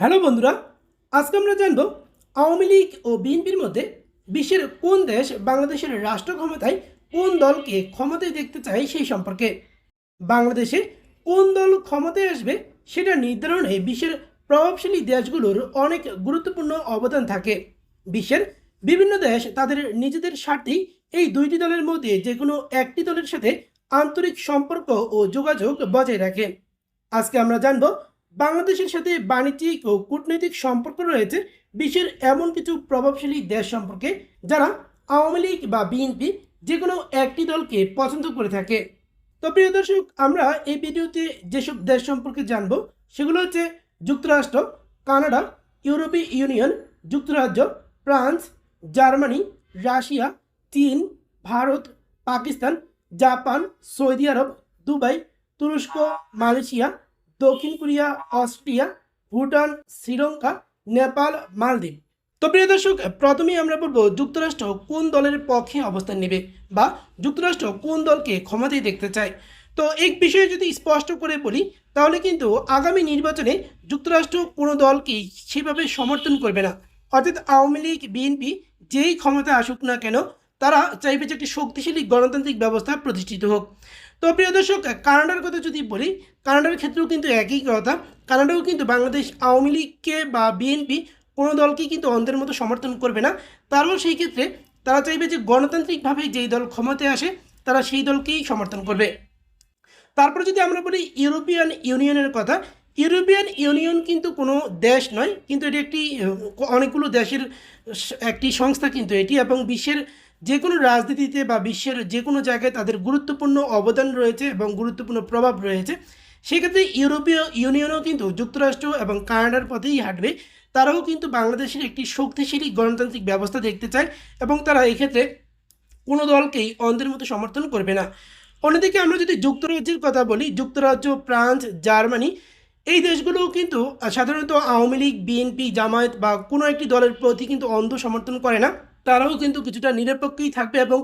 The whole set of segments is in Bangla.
হ্যালো বন্ধুরা, আজকে আমরা জানব আওয়ামী লীগ ও বিএনপির মধ্যে বিশ্বের কোন দেশ বাংলাদেশের রাষ্ট্র ক্ষমতায় কোন দলকে ক্ষমতায় দেখতে চায় সেই সম্পর্কে? বাংলাদেশে কোন দল ক্ষমতায় আসবে সেটা নির্ধারণে বিশ্বের প্রভাবশালী দেশগুলোর অনেক গুরুত্বপূর্ণ অবদান থাকে। বিশ্বের বিভিন্ন দেশ তাদের নিজেদের স্বার্থেই এই দুইটি দলের মধ্যে যে কোনো একটি দলের সাথে আন্তরিক সম্পর্ক ও যোগাযোগ বজায় রাখে। আজকে আমরা জানব বাংলাদেশের সাথে বাণিজ্যিক ও কূটনৈতিক সম্পর্ক রয়েছে। বিশ্বের এমন কিছু প্রভাবশালী দেশ সম্পর্কে যারা আওয়ামী লীগ বা বিএনপি যে কোনো একটি দলকে পছন্দ করে থাকে। তো প্রিয় দর্শক, আমরা এই ভিডিওতে যেসব দেশ সম্পর্কে জানব, সেগুলো হচ্ছে যুক্তরাষ্ট্র, কানাডা, ইউরোপীয় ইউনিয়ন, যুক্তরাজ্য, ফ্রান্স, জার্মানি, রাশিয়া, চীন, Bharat, Pakistan, Japan, Saudi Arab, Dubai, তুরস্ক, মালয়েশিয়া দক্ষিণ কোরিয়া, অস্ট্রিয়া, ভুটান, শ্রীলঙ্কা, নেপাল, মালদ্বীপ। তো প্রিয় দর্শক, প্রথমেই আমরা বলব যুক্তরাষ্ট্র কোন দলের পক্ষে অবস্থান নেবে বা যুক্তরাষ্ট্র কোন দলকে ক্ষমতায় দেখতে চায়? তো এই বিষয়ে যদি স্পষ্ট করে বলি, তাহলে কিন্তু আগামী নির্বাচনে যুক্তরাষ্ট্র কোনো দলকেই সেভাবে সমর্থন করবে না। অর্থাৎ আওয়ামী লীগ, বিএনপি যেই ক্ষমতা আসুক না কেন তারা চাইবে যে একটি শক্তিশালী গণতান্ত্রিক ব্যবস্থা প্রতিষ্ঠিত হোক। তো প্রিয় দর্শক, কানাডার কথা যদি বলি, কানাডার ক্ষেত্রেও কিন্তু একই কথা। কানাডাও কিন্তু বাংলাদেশ, আওয়ামী লীগকে বা বিএনপি কোনো দলকেই কিন্তু অন্ধের মতো সমর্থন করবে না। তারাও সেই ক্ষেত্রে তারা চাইবে যে গণতান্ত্রিকভাবে যেই দল ক্ষমতায় আসে, তারা সেই দলকেই সমর্থন করবে। তারপর যদি আমরা বলি ইউরোপিয়ান ইউনিয়নের কথা, ইউরোপিয়ান ইউনিয়ন কিন্তু কোনো দেশ নয়, কিন্তু এটি একটি, অনেকগুলো দেশের একটি সংস্থা কিন্তু এটি এবং বিশ্বের যে কোনো রাজনীতিতে বা বিশ্বের যে কোনো জায়গায় তাদের গুরুত্বপূর্ণ অবদান রয়েছে এবং গুরুত্বপূর্ণ প্রভাব রয়েছে, সেক্ষেত্রে ইউরোপীয় ইউনিয়নও কিন্তু যুক্তরাষ্ট্র এবং কানাডার পথেই হাঁটবে। তারাও কিন্তু বাংলাদেশের একটি শক্তিশালী গণতান্ত্রিক ব্যবস্থা দেখতে চায় এবং তারা এক্ষেত্রে কোনো দলকেই অন্ধের মতো সমর্থন করবে না। অন্যদিকে আমরা যদি যুক্তরাজ্যের কথা বলি, যুক্তরাজ্য, ফ্রান্স, জার্মানি, এই দেশগুলোও কিন্তু সাধারণত আওয়ামী লীগ, বিএনপি, জামায়াত বা কোনো একটি দলের প্রতি কিন্তু অন্ধ সমর্থন করে না। তারাও কিন্তু কিছুটা নিরপেক্ষই থাকবে এবং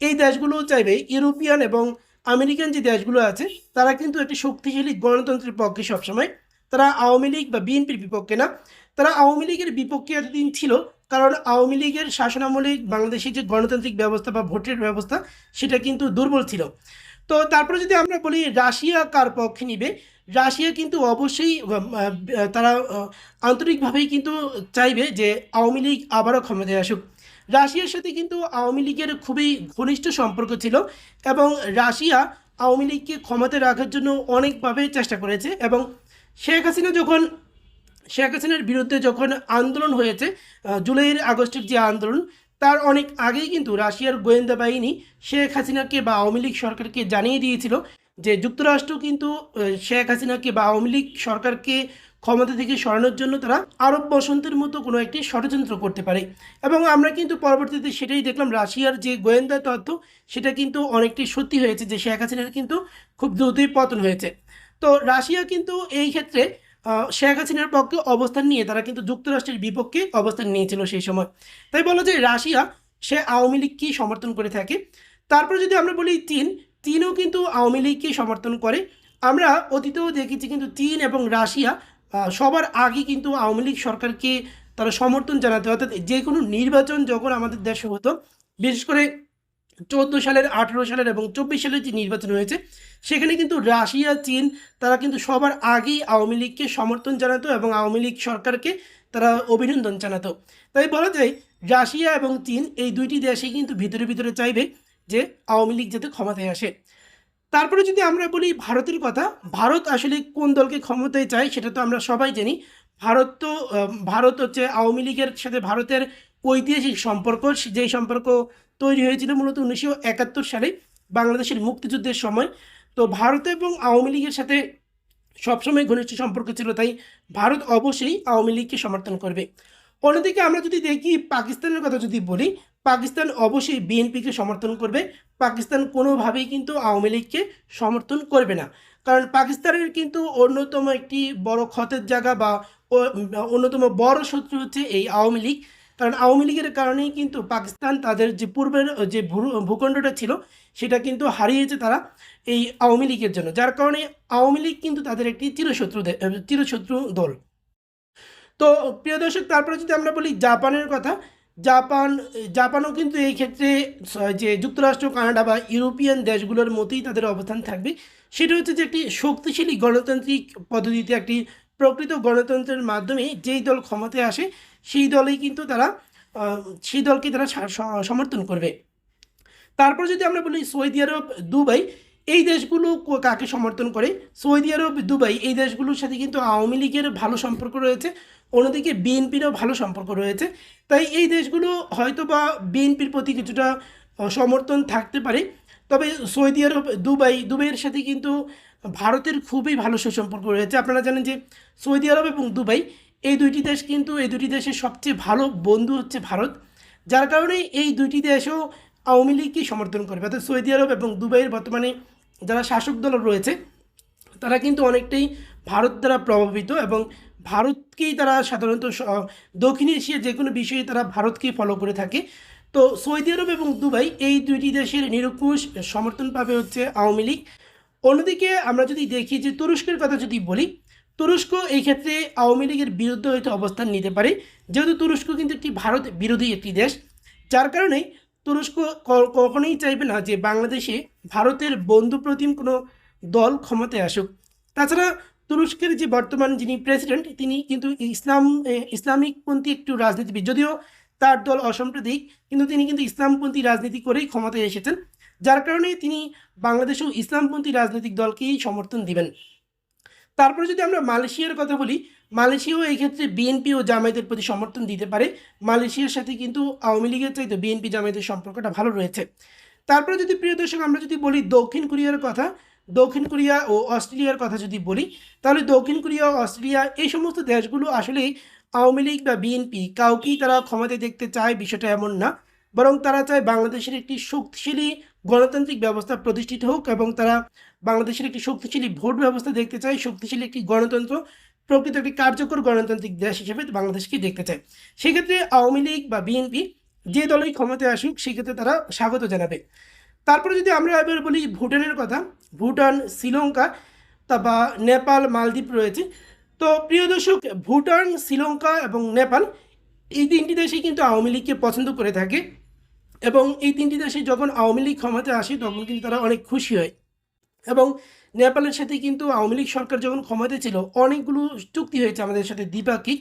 এই দেশগুলোও চাইবে ইউরোপিয়ান এবং আমেরিকান যে দেশগুলো আছে, তারা কিন্তু একটি শক্তিশালী গণতন্ত্রের পক্ষে সবসময়। তারা আওয়ামী লীগ বা বিএনপির বিপক্ষে না। তারা আওয়ামী লীগের বিপক্ষে এতদিন ছিল, কারণ আওয়ামী লীগের শাসনামলে বাংলাদেশের যে গণতান্ত্রিক ব্যবস্থা বা ভোটের ব্যবস্থা, সেটা কিন্তু দুর্বল ছিল। তো তারপরে যদি আমরা বলি রাশিয়া কার পক্ষে নিবে, রাশিয়া কিন্তু অবশ্যই তারা আন্তরিকভাবেই কিন্তু চাইবে যে আওয়ামী লীগ আবারও ক্ষমতায় আসুক। রাশিয়ার সাথে কিন্তু আওয়ামী লীগের খুবই ঘনিষ্ঠ সম্পর্ক ছিল এবং রাশিয়া আওয়ামী লীগকে ক্ষমতায় রাখার জন্য অনেকভাবে চেষ্টা করেছে এবং শেখ হাসিনা যখন, শেখ হাসিনার বিরুদ্ধে যখন আন্দোলন হয়েছে জুলাইয়ের আগস্টের যে আন্দোলন, তার অনেক আগেই কিন্তু রাশিয়ার গোয়েন্দা বাহিনী শেখ হাসিনাকে বা আওয়ামী লীগ সরকারকে জানিয়ে দিয়েছিল যে যুক্তরাষ্ট্র কিন্তু শেখ হাসিনাকে বা আওয়ামী লীগ সরকারকে ক্ষমতা থেকে সরানোর জন্য তারা আরব বসন্তের মতো কোনো একটি ষড়যন্ত্র করতে পারে। এবং আমরা কিন্তু পরবর্তীতে সেটাই দেখলাম, রাশিয়ার যে গোয়েন্দা তথ্য, সেটা কিন্তু অনেকটাই সত্যি হয়েছে যে শেখ হাসিনার কিন্তু খুব দ্রুতই পতন হয়েছে। তো রাশিয়া কিন্তু এই ক্ষেত্রে শেখ হাসিনার পক্ষে অবস্থান নিয়ে তারা কিন্তু যুক্তরাষ্ট্রের বিপক্ষে অবস্থান নিয়েছিল সেই সময়। তাই বলা যায়, রাশিয়া সে আওয়ামী লীগকেই সমর্থন করে থাকে। তারপর যদি আমরা বলি চীন চীনও কিন্তু আওয়ামী লীগকে সমর্থন করে। আমরা অতীতেও দেখেছি কিন্তু চীন এবং রাশিয়া সবার আগে কিন্তু আওয়ামী লীগ সরকারকে তারা সমর্থন জানাতে অর্থাৎ যে কোনো নির্বাচন যখন আমাদের দেশে হতো, বিশেষ করে চোদ্দ সালের, আঠেরো সালের এবং চব্বিশ সালের যে নির্বাচন হয়েছে, সেখানে কিন্তু রাশিয়া, চীন তারা কিন্তু সবার আগেই আওয়ামী লীগকে সমর্থন জানাতো এবং আওয়ামী লীগ সরকারকে তারা অভিনন্দন জানাতো। তাই বলা যায়, রাশিয়া এবং চীন এই দুইটি দেশই কিন্তু ভিতরে ভিতরে চাইবে। যে আওয়ামী লীগ যাতে ক্ষমতায় আসে। তারপরে যদি আমরা বলি ভারতের কথা, ভারত আসলে কোন দলকে ক্ষমতায় চায় সেটা তো আমরা সবাই জানি। ভারত তো ভারত হচ্ছে আওয়ামী লীগের সাথে ভারতের ঐতিহাসিক সম্পর্ক যেই সম্পর্ক তৈরি হয়েছিল মূলত উনিশশো একাত্তর সালে বাংলাদেশের মুক্তিযুদ্ধের সময়। তো ভারত এবং আওয়ামী লীগের সাথে সবসময় ঘনিষ্ঠ সম্পর্ক ছিল, তাই ভারত অবশ্যই আওয়ামী লীগকে সমর্থন করবে। অন্যদিকে আমরা যদি দেখি পাকিস্তানের কথা যদি বলি পাকিস্তান অবশ্যই বিএনপিকে সমর্থন করবে। পাকিস্তান কোনোভাবেই কিন্তু আওয়ামী লীগকে সমর্থন করবে না। কারণ পাকিস্তানের কিন্তু অন্যতম একটি বড় ক্ষতের জায়গা বা অন্যতম বড় শত্রু হচ্ছে এই আওয়ামী লীগ। কারণ আওয়ামী লীগের কারণেই কিন্তু পাকিস্তান তাদের যে পূর্বের যে ভূখণ্ডটা ছিল, সেটা কিন্তু হারিয়েছে তারা এই আওয়ামী লীগের জন্য। যার কারণে আওয়ামী লীগ কিন্তু তাদের একটি চিরশত্রু চিরশত্রু দল। তো প্রিয় দর্শক, তারপরে যদি আমরা বলি জাপানের কথা জাপান, জাপানও কিন্তু এই ক্ষেত্রে যে যুক্তরাষ্ট্র, কানাডা বা ইউরোপিয়ান দেশগুলোর মতোই তাদের অবস্থান থাকবে। সেটা হচ্ছে যে একটি শক্তিশালী গণতান্ত্রিক পদ্ধতিতে একটি প্রকৃত গণতন্ত্রের মাধ্যমে যেই দল ক্ষমতায় আসে, সেই দলেই কিন্তু তারা সেই দলকে তারা সমর্থন করবে। তারপর যদি আমরা বলি সৌদি আরব, দুবাই এই দেশগুলো কাকে সমর্থন করে? সৌদি আরব, দুবাই, এই দেশগুলোর সাথে কিন্তু আওয়ামী লীগের ভালো সম্পর্ক রয়েছে, অন্যদিকে বিএনপিরও ভালো সম্পর্ক রয়েছে। তাই এই দেশগুলো হয়তো বা বিএনপির প্রতি কিছুটা সমর্থন থাকতে পারে, তবে সৌদি আরব, দুবাই, দুবাইয়ের সাথে কিন্তু ভারতের খুবই ভালো সুসম্পর্ক রয়েছে। আপনারা জানেন যে সৌদি আরব এবং দুবাই এই দুইটি দেশ কিন্তু এই দুটি দেশের সবচেয়ে ভালো বন্ধু হচ্ছে ভারত, যার কারণে এই দুইটি দেশও আওয়ামী লীগকে সমর্থন করবে অর্থাৎ সৌদি আরব এবং দুবাইয়ের বর্তমানে যারা শাসক দল রয়েছে, তারা কিন্তু অনেকটাই ভারত দ্বারা প্রভাবিত এবং ভারতকেই তারা সাধারণত দক্ষিণ এশিয়ার যে কোনো বিষয়ে তারা ভারতকেই ফলো করে থাকে। তো সৌদি আরব এবং দুবাই এই দুইটি দেশের নিরঙ্কুশ সমর্থন পাবে হচ্ছে আওয়ামী লীগ। অন্যদিকে আমরা যদি দেখি যে তুরস্কের কথা যদি বলি, তুরস্ক এই ক্ষেত্রে আওয়ামী লীগের বিরুদ্ধে হয়তো অবস্থান নিতে পারে, যেহেতু তুরস্ক কিন্তু একটি ভারত বিরোধী একটি দেশ। যার কারণে তুরস্ক কখনোই চাইবে না যে বাংলাদেশে ভারতের বন্ধুপ্রতিম কোনো দল ক্ষমতায় আসুক। তাছাড়া তুরস্কের যে বর্তমান যিনি প্রেসিডেন্ট তিনি কিন্তু ইসলাম ইসলামিকপন্থী একটু রাজনীতিবিদ। যদিও তার দল অসাম্প্রদায়িক, কিন্তু তিনি কিন্তু ইসলামপন্থী রাজনীতি করেই ক্ষমতায় এসেছেন। যার কারণে তিনি বাংলাদেশেও ইসলামপন্থী রাজনৈতিক দলকেই সমর্থন দিবেন। তারপরে যদি আমরা মালয়েশিয়ার কথা বলি মালয়েশিয়াও এই ক্ষেত্রে বিএনপি ও জামায়াতের প্রতি সমর্থন দিতে পারে। মালয়েশিয়ার সাথে কিন্তু আওয়ামী লীগের চাইতে বিএনপি জামায়াতের সম্পর্কটা ভালো রয়েছে। তারপরে যদি প্রিয় দর্শক, আমরা যদি বলি দক্ষিণ কোরিয়ার কথা, দক্ষিণ কোরিয়া ও অস্ট্রেলিয়ার কথা যদি বলি, তাহলে দক্ষিণ কোরিয়া অস্ট্রেলিয়া এই সমস্ত দেশগুলো আসলে আওয়ামী লীগ বা বিএনপি কাউকেই তারা ক্ষমতায় দেখতে চায় বিষয়টা এমন না। বরং তারা চায় বাংলাদেশের একটি শক্তিশালী গণতান্ত্রিক ব্যবস্থা প্রতিষ্ঠিত হোক এবং তারা বাংলাদেশের একটি শক্তিশালী ভোট ব্যবস্থা দেখতে চায়, শক্তিশালী একটি গণতন্ত্র প্রকৃত একটি কার্যকর গণতান্ত্রিক দেশ হিসেবে বাংলাদেশকে দেখতে চায়। সেক্ষেত্রে আওয়ামী লীগ বা বিএনপি যে দলই ক্ষমতায় আসুক, সেক্ষেত্রে তারা স্বাগত জানাবে। তারপরে যদি আমরা এবার বলি ভুটানের কথা, ভুটান, শ্রীলঙ্কা তা বা নেপাল, মালদ্বীপ রয়েছে। তো প্রিয় দর্শক, ভুটান, শ্রীলঙ্কা এবং নেপাল এই তিনটি দেশই কিন্তু আওয়ামী লীগকে পছন্দ করে থাকে এবং এই তিনটি দেশে যখন আওয়ামী লীগ ক্ষমতায় আসে, তখন কিন্তু তারা অনেক খুশি হয়। এবং নেপালের সাথে কিন্তু আওয়ামী লীগ সরকার যখন ক্ষমতায় ছিল, অনেকগুলো চুক্তি হয়েছে আমাদের সাথে দ্বিপাক্ষিক।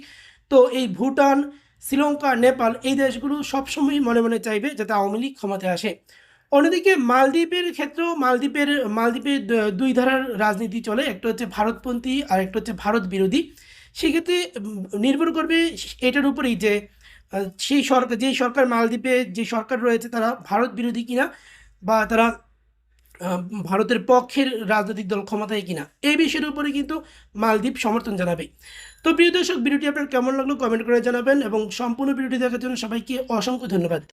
তো এই ভুটান, শ্রীলঙ্কা, নেপাল এই দেশগুলো সবসময় মনে মনে চাইবে যাতে আওয়ামী লীগ ক্ষমতায় আসে। অন্যদিকে মালদ্বীপের ক্ষেত্রেও মালদ্বীপের মালদ্বীপের দুই ধারার রাজনীতি চলে, একটা হচ্ছে ভারতপন্থী আর একটা হচ্ছে ভারত বিরোধী। সেক্ষেত্রে নির্ভর করবে এটার উপরেই যে সেই সরকার, যেই সরকার মালদ্বীপে যে সরকার রয়েছে তারা ভারত বিরোধী কিনা বা তারা ভারতের পক্ষের রাজনৈতিক দল ক্ষমতায় কিনা, এই বিষয়ের উপরে কিন্তু মালদ্বীপ সমর্থন জানাবে। তো প্রিয় দর্শক, ভিডিওটি আপনার কেমন লাগল? কমেন্ট করে জানাবেন এবং সম্পূর্ণ ভিডিওটি দেখার জন্য সবাইকে অসংখ্য ধন্যবাদ।